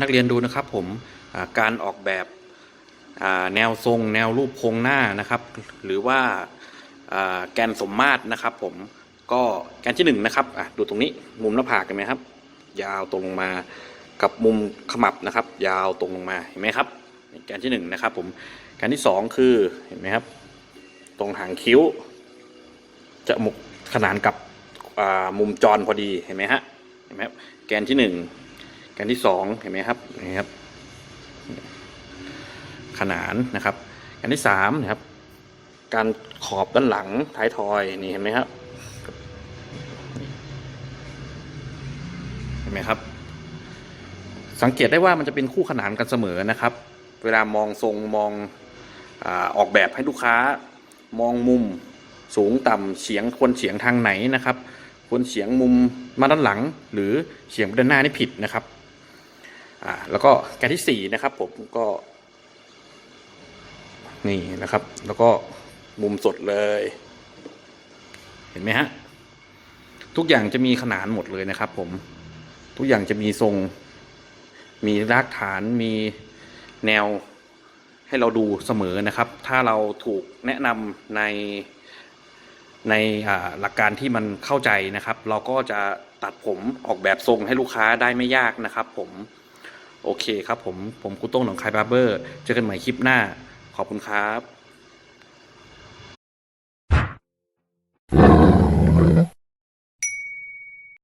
นักเรียนดูนะครับผมการออกแบบแนวทรง แนวรูปโครงหน้านะครับ หรือว่าแกนสมมาตรนะครับ ผมก็แกนที่หนึ่งนะครับดูตรงนี้มุมหน้าผากเห็นไหมครับ ยาวตรงลงมากับมุมขมับนะครับ ยาวตรงลงมาเห็นไหมครับแกนที่หนึ่งนะครับ ผมแกนที่สองคือเห็นไหมครับ ตรงหางคิ้ว จะหมุกขนานกับมุมจรพอดีเห็นไหมฮะเห็นไหมครับแกนที่หนึ่ง กนที่สองเห็นไหมครับนี่ครับ ขนานนะครับแกนที่สามนะครับ การขอบด้านหลังท้ายทอยนี่เห็นไหมครับเห็นไหมครับ สังเกตได้ว่ามันจะเป็นคู่ขนานกันเสมอนะครับ เวลามองทรงมองอออกแบบให้ลูกค้ามองมุมสูงต่ำเฉียงควรเฉียงทางไหนนะครับควรเฉียงมุมมาด้านหลัง หรือเฉียงไปด้านหน้านี่ผิดนะครับ อ่าแล้วก็แกนที่สี่นะครับผมก็ นี่นะครับ แล้วก็มุมสดเลย เห็นไหมฮะ ทุกอย่างจะมีขนานหมดเลยนะครับ ผม ทุกอย่างจะมีทรง มีรากฐานมีแนวให้เราดูเสมอนะครับ ถ้าเราถูกแนะนำในในหลักการที่มันเข้าใจนะครับ เราก็จะตัดผมออกแบบทรงให้ลูกค้าได้ไม่ยากนะครับ ผม โอเคครับผมผมคุโต้งหนองคายบาร์เบอร์เจอกันใหม่คลิปหน้าขอบคุณครับ